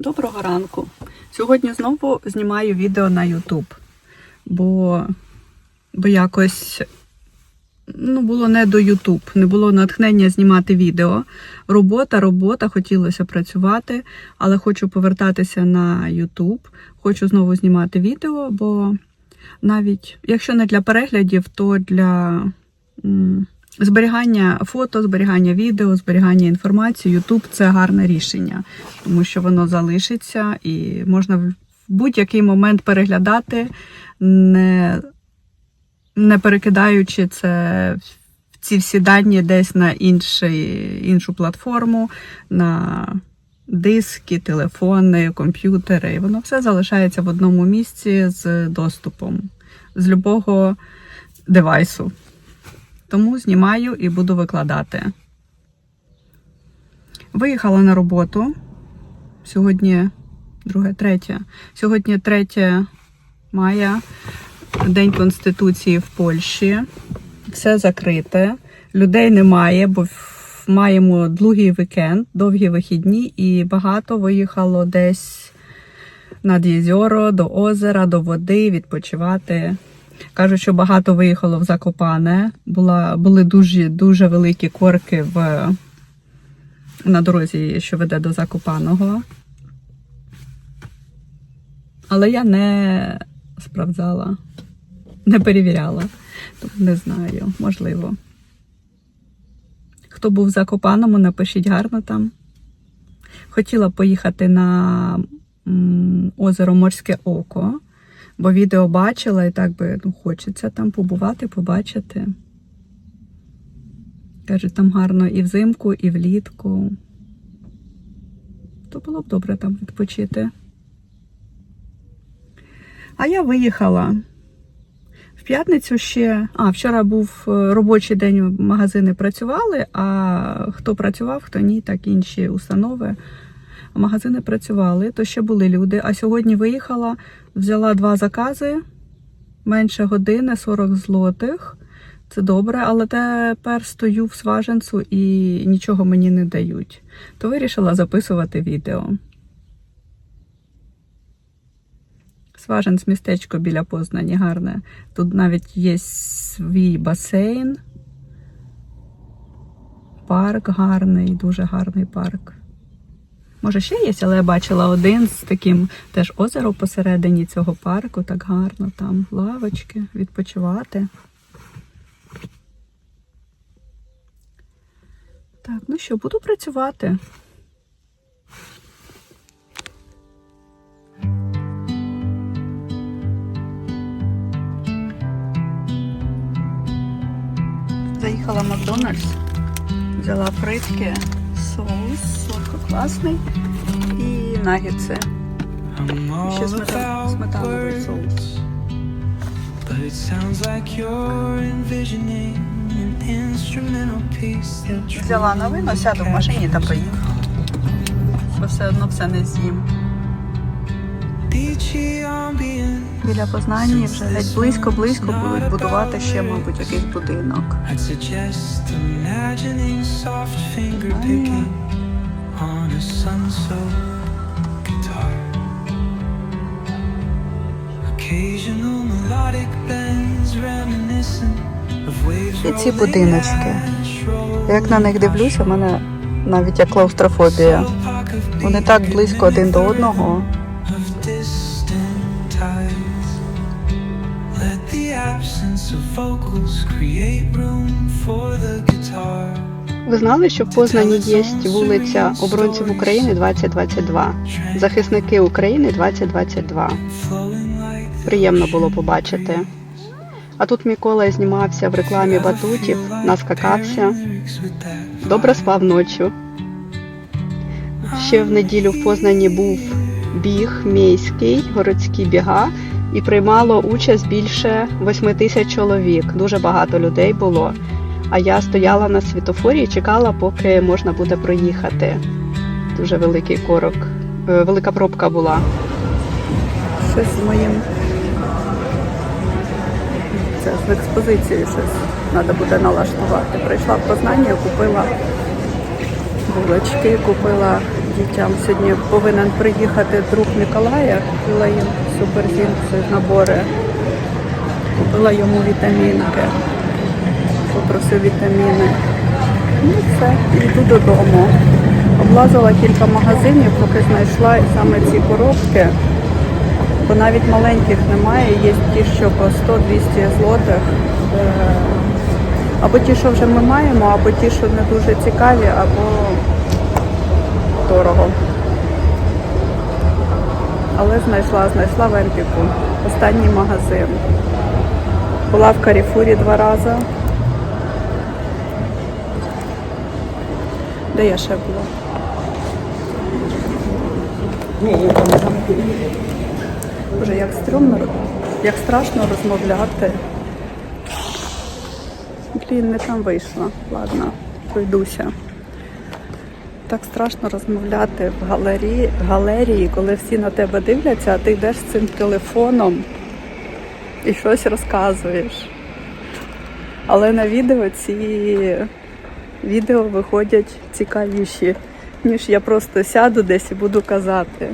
Доброго ранку. Сьогодні знову знімаю відео на YouTube, бо, бо якось ну, було не до YouTube, не було натхнення знімати відео. Робота, робота, хотілося працювати, але хочу повертатися на YouTube. Хочу знову знімати відео, бо навіть якщо не для переглядів, то для зберігання фото, зберігання відео, зберігання інформації. YouTube це гарне рішення, тому що воно залишиться і можна в будь-який момент переглядати, не, не перекидаючи це ці всі дані десь на інший, іншу платформу, на диски, телефони, комп'ютери. І воно все залишається в одному місці з доступом з любого девайсу. Тому знімаю і буду викладати. Виїхала на роботу. Сьогодні друге, третє. Сьогодні 3 мая, День Конституції в Польщі. Все закрите. Людей немає, бо маємо другий вікенд, довгі вихідні, і багато виїхало десь над єзеро, до озера, до води відпочивати. Кажуть, що багато виїхало в Закопане. Була, були дуже, дуже великі корки в, на дорозі, що веде до Закопаного. Але я не справdzала, не перевіряла. Тому не знаю, можливо. Хто був в Закопаному, напишіть гарно там. Хотіла поїхати на озеро Морське Око, бо відео бачила і так би ну, хочеться там побувати, побачити. Кажуть, там гарно і взимку, і влітку. То було б добре там відпочити. А я виїхала. В п'ятницю ще. А, вчора був е, робочий день, магазини працювали, а хто працював, хто ні, так інші установи. Магазини працювали, то ще були люди. А сьогодні виїхала, взяла два закази, менше години, 40 злотих. Це добре, але тепер стою в сваженцу і нічого мені не дають. То вирішила записувати відео. Сваженц містечко біля Познані гарне. Тут навіть є свій басейн. Парк гарний, дуже гарний парк. Може, ще є, але я бачила один з таким теж озеро посередині цього парку. Так гарно, там лавочки, відпочивати. Так, ну що, буду працювати. Заїхала в Макдональдс, взяла фритки, соус, сладко-класний і нагетси. Ще сметан- сметановий соус. but it sounds like you're envisioning an instrumental piece that Взяла новину, сяду в машині та поїду. Бо все одно все не з'їм. Біля Познані вже геть близько-близько будуть будувати ще, мабуть, якийсь будинок. On a sun-soaked guitar. Occasional melodic bends reminiscent of waves І ці будиночки. Як на них дивлюся, в мене навіть є клаустрофобія. Вони так близько один до одного. Let the absence of vocals create room for the guitar. Ви знали, що в Познані є вулиця Оборонців України 2022, захисники України 2022. Flowing like Приємно було побачити. А тут Микола знімався в рекламі батутів, наскакався. Добре спав ночі. Ще в неділю в Познані був біг міський, городські біга, і приймало участь більше 8 тисяч чоловік. Дуже багато людей було. А я стояла на світофорі і чекала, поки можна буде проїхати. Дуже великий корок, е, велика пробка була. Щось з моїм. Це з експозицією щось треба буде налаштувати. Прийшла в Познання, купила булочки, купила дітям. Сьогодні повинен приїхати друг Миколая, купила їм суперзінці набори. Купила йому вітамінки. Попросив вітаміни. Ну все, йду додому. Облазила кілька магазинів, поки знайшла саме ці коробки. Бо навіть маленьких немає, є ті, що по 100-200 злотих. Е, Або ті, що вже ми маємо, або ті, що не дуже цікаві, або дорого. Але знайшла, знайшла в Емпіку. Останній магазин. Була в Каріфурі два рази. Де я ще була? Боже, як стрьомно, як страшно розмовляти. Блін, не там вийшла. Ладно, пройдуся. Так страшно розмовляти в галерії, галерії, коли всі на тебе дивляться, а ти йдеш з цим телефоном і щось розказуєш. Але на відео ці відео виходять цікавіші, ніж я просто сяду десь і буду казати.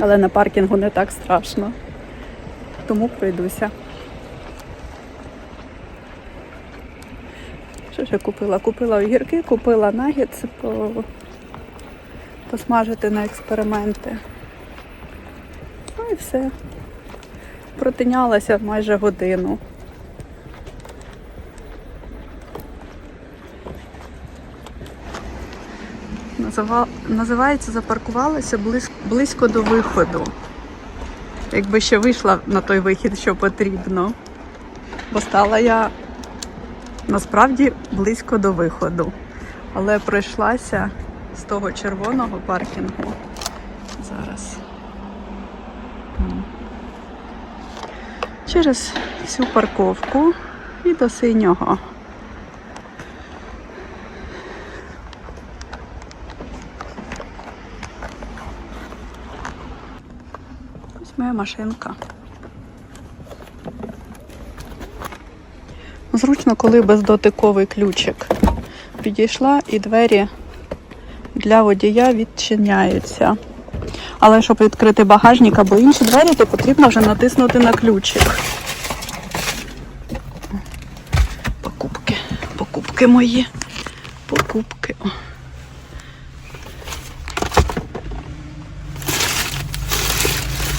Але на паркінгу не так страшно. Тому пройдуся. Що ж я купила? Купила огірки, купила нагетси по... посмажити на експерименти. Ну і все. Протинялася майже годину. Називається запаркувалася близь... близько до виходу. Якби ще вийшла на той вихід, що потрібно. Бо стала я насправді близько до виходу. Але пройшлася з того червоного паркінгу. Зараз. Через всю парковку і до синього. Моя машинка. Зручно, коли бездотиковий ключик. Підійшла і двері для водія відчиняються. Але щоб відкрити багажник або інші двері, то потрібно вже натиснути на ключик. Покупки, покупки мої. Покупки.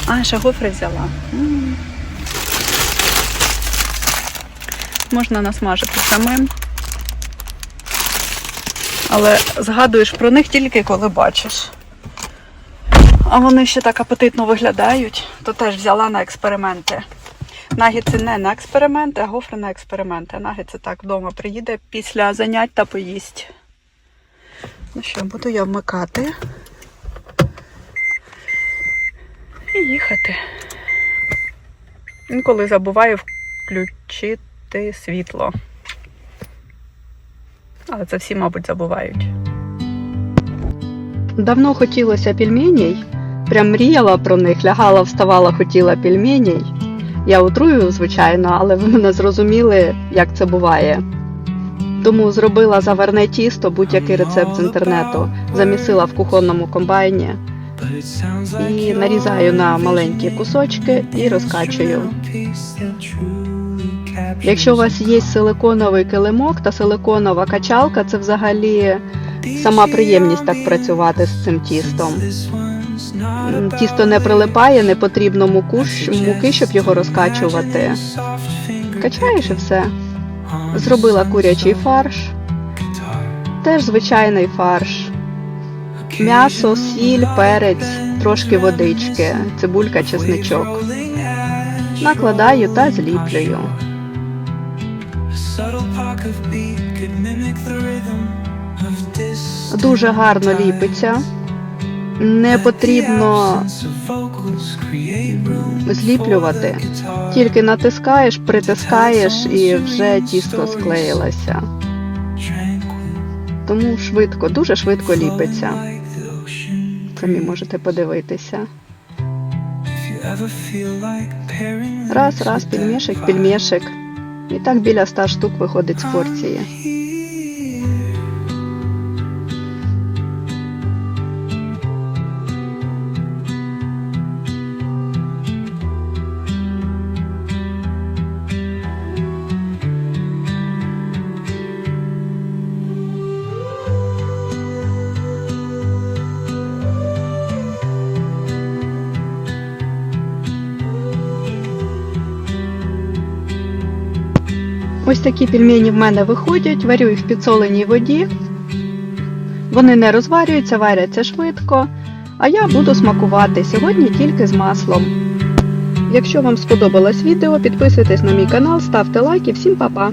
А, ще гофри взяла. М. Можна насмажити самим. Але згадуєш про них тільки коли бачиш. А вони ще так апетитно виглядають, то теж взяла на експерименти. Нагіці не на експерименти, а гофри на експерименти. Нагіці так вдома приїде після занять та поїсть. Ну що, буду я вмикати. І їхати. Інколи забуваю включити світло. Але це всі, мабуть, забувають. Давно хотілося пельменей. Прям мріяла про них, лягала, вставала, хотіла пельменей. Я утрую, звичайно, але ви мене зрозуміли, як це буває. Тому зробила заварне тісто, будь-який рецепт з інтернету, замісила в кухонному комбайні і нарізаю на маленькі кусочки і розкачую. Якщо у вас є силиконовий килимок та силиконова качалка, це взагалі сама приємність так працювати з цим тістом. Тісто не прилипає, не потрібно муку, муки, щоб його розкачувати. Качаєш і все. Зробила курячий фарш, теж звичайний фарш. М'ясо, сіль, перець, трошки водички, цибулька, чесничок. Накладаю та зліплюю. Дуже гарно ліпиться. Не потрібно зліплювати. Тільки натискаєш, притискаєш і вже тісто склеїлося. Тому швидко, дуже швидко ліпиться. Самі можете подивитися. Раз, раз, пільмішик, пільмішик. І так біля ста штук виходить з порції. Ось такі пельмені в мене виходять, варю їх в підсоленій воді. Вони не розварюються, варяться швидко. А я буду смакувати сьогодні тільки з маслом. Якщо вам сподобалось відео, підписуйтесь на мій канал, ставте лайк і всім па-па!